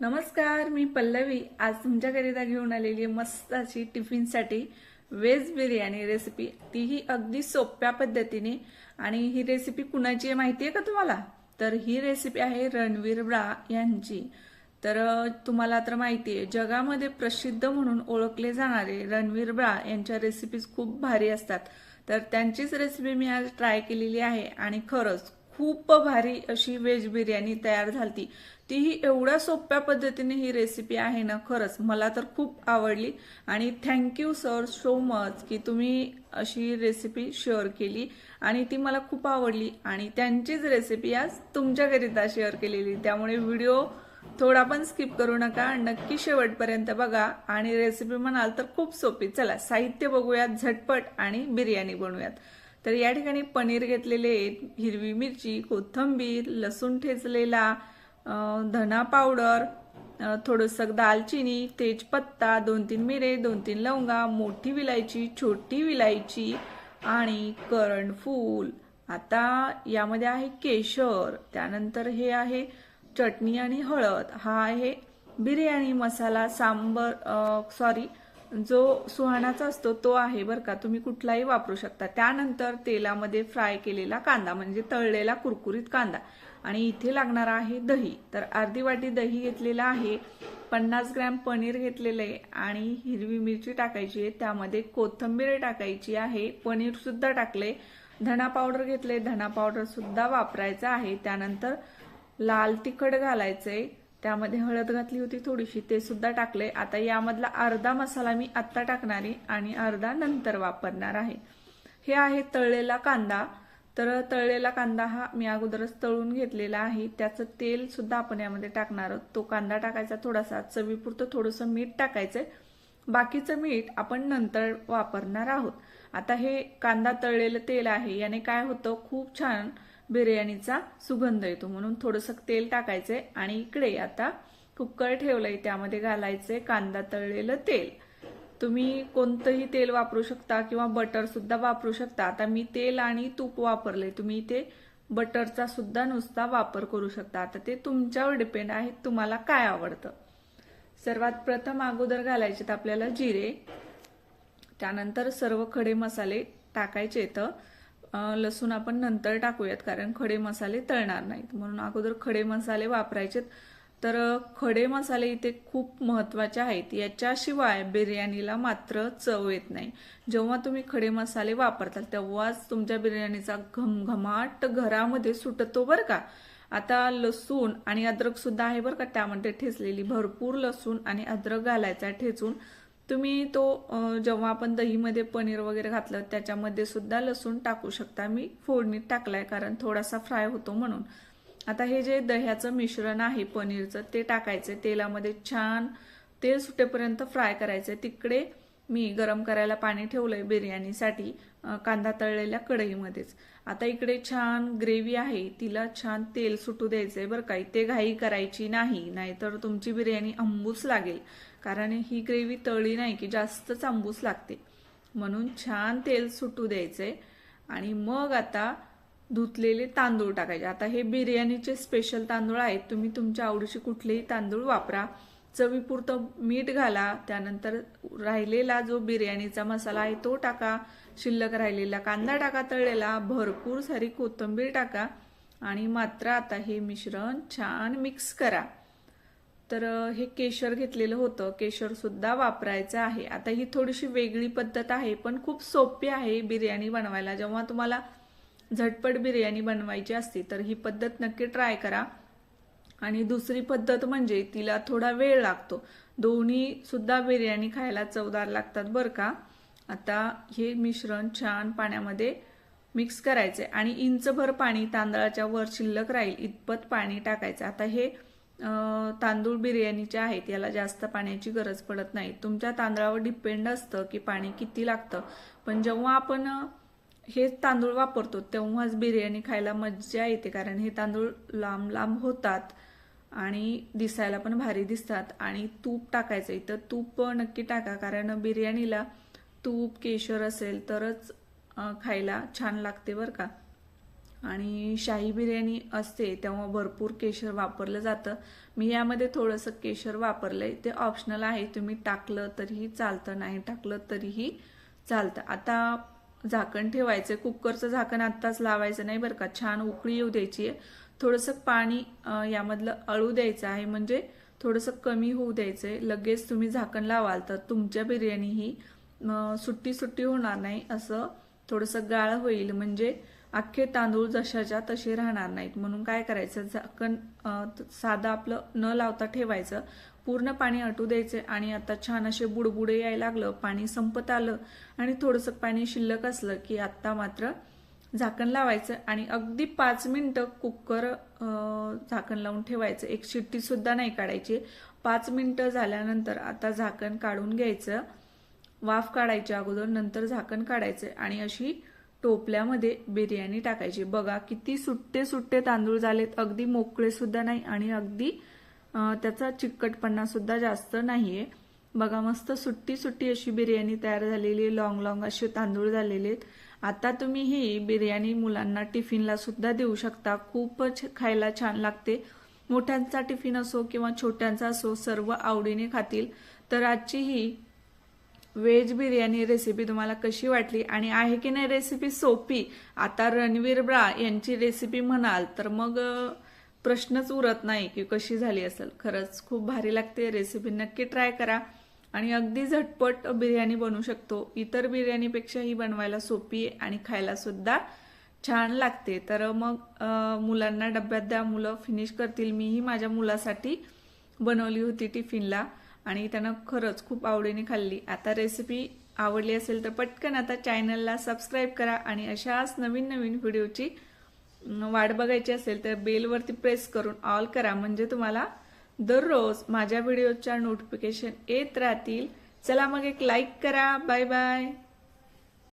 नमस्कार मी पल्लवी. आज तुमच्याकरिता घेऊन आलेली आहे मस्त अशी टिफिनसाठी व्हेज बिर्याणी रेसिपी तीही अगदी सोप्या पद्धतीने. आणि ही रेसिपी कुणाची आहे माहिती आहे का तुम्हाला? तर ही रेसिपी आहे रणवीर ब्रा यांची. तर तुम्हाला तर माहिती आहे जगामध्ये प्रसिद्ध म्हणून ओळखले जाणारे रणवीर ब्रा यांच्या रेसिपीज खूप भारी असतात. तर त्यांचीच रेसिपी मी आज ट्राय केलेली आहे. आणि खरंच खूप भारी अशी व्हेज बिर्याणी तयार झाली तीही एवढ्या सोप्या पद्धतीने ही रेसिपी आहे ना खरंच मला तर खूप आवडली. आणि थँक्यू सर सो मच की तुम्ही अशी रेसिपी शेअर केली आणि ती मला खूप आवडली. आणि त्यांचीच रेसिपी आज तुमच्याकरिता शेअर केलेली. त्यामुळे व्हिडिओ थोडा पण स्किप करू नका. नक्की शेवटपर्यंत बघा. आणि रेसिपी म्हणाल तर खूप सोपी. चला साहित्य बघूयात झटपट आणि बिर्याणी बनवूयात. तर या ठिकाणी पनीर घेतलेले आहेत, हिरवी मिरची कोथिंबीर लसूण ठेचलेला धना पावडर थोडंसं दालचिनी तेजपत्ता दोन तीन मिरे दोन तीन लवंगा मोठी विलायची छोटी विलायची आणि करणफूल आता यामध्ये आहे केशर त्यानंतर हे आहे चटणी आणि हळद. हा आहे बिर्याणी मसाला सांबर सॉरी जो सुहाणाचा असतो तो आहे बरं का. तुम्ही कुठलाही वापरू शकता. त्यानंतर तेलामध्ये फ्राय केलेला कांदा म्हणजे तळलेला कुरकुरीत कांदा. आणि इथे लागणार आहे दही. तर अर्धी वाटी दही घेतलेला आहे पन्नास ग्रॅम पनीर घेतलेलं आहे आणि हिरवी मिरची टाकायची आहे. त्यामध्ये कोथिंबीर टाकायची आहे. पनीर सुद्धा टाकले धना पावडर घेतले धना पावडर सुद्धा वापरायचं आहे. त्यानंतर लाल तिखट घालायचंय. त्यामध्ये हळद घातली होती थोडीशी ते सुद्धा टाकले आता यामधला अर्धा मसाला मी आत्ता टाकणार आहे आणि अर्धा नंतर वापरणार आहे. हे आहे तळलेला कांदा. तर तळलेला कांदा हा मी अगोदरच तळून घेतलेला आहे. त्याचं तेल सुद्धा आपण यामध्ये टाकणार आहोत. तो कांदा टाकायचा थोडासा चवीपुरतं थोडंसं मीठ टाकायचंय. बाकीचं मीठ आपण नंतर वापरणार आहोत. आता हे कांदा तळलेलं तेल आहे. याने काय होतं? खूप छान बिर्याणीचा सुगंध येतो. म्हणून थोडंसं तेल टाकायचंय आणि इकडे आता कुकर ठेवलंय. त्यामध्ये घालायचंय कांदा तळलेलं तेल. तुम्ही कोणतंही तेल वापरू शकता किंवा बटर सुद्धा वापरू शकता. आता मी तेल आणि तूप वापरले तुम्ही इथे बटरचा सुद्धा नुसता वापर करू शकता. आता ते तुमच्यावर डिपेंड आहे तुम्हाला काय आवडतं. सर्वात प्रथम अगोदर घालायचे आपल्याला जिरे. त्यानंतर सर्व खडे मसाले टाकायचे तर लसूण आपण नंतर टाकूयात कारण खडे मसाले तळणार नाहीत. म्हणून अगोदर खडे मसाले वापरायचेत. तर खडे मसाले इथे खूप महत्त्वाचे आहेत. याच्याशिवाय बिर्याणीला मात्र चव येत नाही. जेव्हा तुम्ही खडे मसाले वापरताल तेव्हाच तुमच्या बिर्याणीचा घमघमाट घरामध्ये सुटतो बरं का. आता लसूण आणि अद्रक सुद्धा आहे बरं का त्यामध्ये ठेचलेली भरपूर लसूण आणि अद्रक घालायचा ठेचून. तुम्ही तो जेव्हा आपण दहीमध्ये पनीर वगैरे घातलं त्याच्यामध्ये सुद्धा लसूण टाकू शकता. मी फोडणीत टाकलाय कारण थोडासा फ्राय होतो म्हणून. आता हे जे दह्याचं मिश्रण आहे पनीरचं ते टाकायचं तेलामध्ये छान तेल सुटेपर्यंत फ्राय करायचं तिकडे मी गरम करायला पाणी ठेवलंय बिर्याणीसाठी कांदा तळलेल्या कढईमध्येच. आता इकडे छान ग्रेव्ही आहे तिला छान तेल सुटू द्यायचंय बरं का. ते घाई करायची नाही नाहीतर तुमची बिर्याणी आंबूस लागेल. कारण ही ग्रेव्ही तळली नाही की जास्तच आंबूस लागते. म्हणून छान तेल सुटू द्यायचंय. आणि मग आता धुतलेले तांदूळ टाकायचे. आता हे बिर्याणीचे स्पेशल तांदूळ आहेत. तुम्ही तुमच्या आवडीचे कुठलेही तांदूळ वापरा. चवीपुरतं मीठ घाला त्यानंतर राहिलेला जो बिर्याणीचा मसाला आहे तो टाका शिल्लक राहिलेला कांदा टाका तळलेला भरपूर सारी कोथिंबीर टाका आणि मात्र आता हे मिश्रण छान मिक्स करा. तर हे केशर घेतलेलं होतं केशर सुद्धा वापरायचं आहे. आता ही थोडीशी वेगळी पद्धत आहे पण खूप सोपी आहे बिर्याणी बनवायला. जेव्हा तुम्हाला झटपट बिर्याणी बनवायची असते तर ही पद्धत नक्की ट्राय करा. आणि दुसरी पद्धत म्हणजे तिला थोडा वेळ लागतो. दोन्ही सुद्धा बिर्याणी खायला चवदार लागतात बरं का? आता हे मिश्रण छान पाण्यामध्ये मिक्स करायचे आणि इंचभर पाणी तांदळाच्या वर शिल्लक राहील इतपत पाणी टाकायचं. आता हे तांदूळ बिर्याणीचे आहेत याला जास्त पाण्याची गरज पडत नाही. तुमच्या तांदळावर डिपेंड असतं की पाणी किती लागतं. पण जेव्हा आपण हे तांदूळ वापरतो तेव्हाच बिर्याणी खायला मज्जा येते. कारण हे तांदूळ लांब लांब होतात. आणि दिसायला पण भारी दिसतात. आणि तूप टाकायचं. इथं तूप नक्की टाका. कारण बिर्याणीला तूप केशर असेल तरच खायला छान लागते बरं का. आणि शाही बिर्याणी असते तेव्हा भरपूर केशर वापरलं जातं. मी यामध्ये थोडंसं केशर वापरलंय. ते ऑप्शनल आहे. तुम्ही टाकलं तरीही चालतं. नाही टाकलं तरीही चालतं. आता झाकण ठेवायचं कुकरचं झाकण आत्ताच लावायचं नाही बरं का? छान उकळी येऊ द्यायची. आहे थोडंसं पाणी यामधलं अळू द्यायचं आहे म्हणजे थोडंसं कमी होऊ द्यायचं आहे लगेच तुम्ही झाकण लावाल तर तुमच्या बिर्याणी ही सुट्टी सुट्टी होणार नाही असं थोडंसं गाळ होईल. म्हणजे अख्खे तांदूळ जशाच्या तसे राहणार नाहीत. म्हणून काय करायचं? झाकण साधं आपलं न लावता ठेवायचं. पूर्ण पाणी आटू द्यायचे आणि आता छान असे बुडबुडे यायला लागलं. पाणी संपत आलं आणि थोडंसं पाणी शिल्लक असलं की आत्ता मात्र झाकण लावायचं आणि अगदी पाच मिनिटं कुकर झाकण लावून ठेवायचं. एक शिट्टी सुद्धा नाही काढायची. पाच मिनिटं झाल्यानंतर आता झाकण काढून घ्यायचं. वाफ काढायच्या अगोदर नंतर झाकण काढायचं आणि अशी टोपल्यामध्ये बिर्याणी टाकायची. बघा किती सुट्टे सुट्टे तांदूळ झालेत. अगदी मोकळे सुद्धा नाही आणि अगदी त्याचा चिकटपणा सुद्धा जास्त नाहीये. बघा मस्त सुट्टी सुट्टी अशी बिर्याणी तयार झालेली आहे. लॉंग लॉंग असे तांदूळ झालेले आहेत. आता तुम्ही ही बिर्याणी मुलांना टिफिनला सुद्धा देऊ शकता. खूपच खायला छान लागते. मोठ्यांचा टिफिन असो किंवा छोट्यांचा असो सर्व आवडीने खातील. तर आजची ही व्हेज बिर्याणी रेसिपी तुम्हाला कशी वाटली आणि आहे की नाही रेसिपी सोपी? आता रणवीर ब्रा यांची रेसिपी म्हणाल तर मग प्रश्नच उरत नाही की कशी झाली असेल. खरंच खूप भारी लागते रेसिपी नक्की ट्राय करा. आणि अगदी झटपट बिर्याणी बनवू शकतो. इतर बिर्याणीपेक्षा ही बनवायला सोपी आहे आणि खायला सुद्धा छान लागते. तर मग मुलांना डब्यात द्या. मुलं फिनिश करतील. मीही माझ्या मुलासाठी बनवली होती टिफिनला आणि त्यानं खरंच खूप आवडीने खाल्ली. आता रेसिपी आवडली असेल तर पटकन आता चॅनलला सबस्क्राईब करा आणि अशाच नवीन नवीन व्हिडिओची वाट बघायची असेल तर बेलवरती प्रेस करून ऑल करा. म्हणजे तुम्हाला दररोज माझ्या व्हिडिओच्या नोटिफिकेशन येत राहतील. चला मग एक लाईक करा. Bye bye